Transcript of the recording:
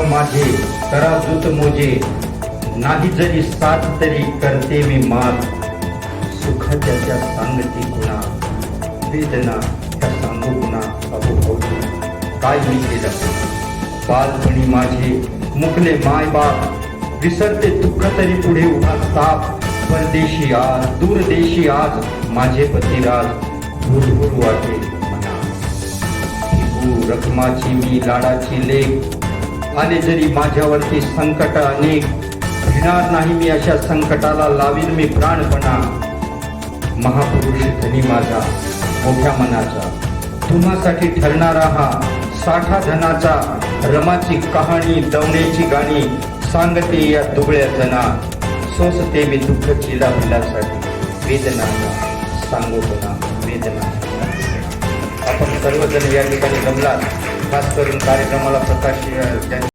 हो माझे तराजूत मोजे. नाही जरी साथ तरी करते मी मात सुखाच्या त्या सांगती गुणा वेदना त्या सांगू गुणा बाबू भाऊ काय मी केलं? बालपणी माझे मुकले माय बाप विसरते दुःख तरी पुढे उभा ताप परदेशी आज दूरदेशी आज माझे पतिराज भूरभूर वाटे मना भिगू मी लाडाची लेख. आले जरी माझ्यावरती संकट अनेक घेणार नाही मी अशा संकटाला लावीन मी प्राणपणा. महापुरुष धनी माझा मोठ्या मनाचा. तुम्हासाठी ठरणारा हा साठा धनाचा रमाची कहाणी दवण्याची गाणी सांगते या दुबळ्या जना. सोसते मी दुःख चिला भिलासाठी वेदना सांगू पुन्हा वेदना. आपण सर्वजण या ठिकाणी जमलात खास करून कार्यक्रमाला प्रकाश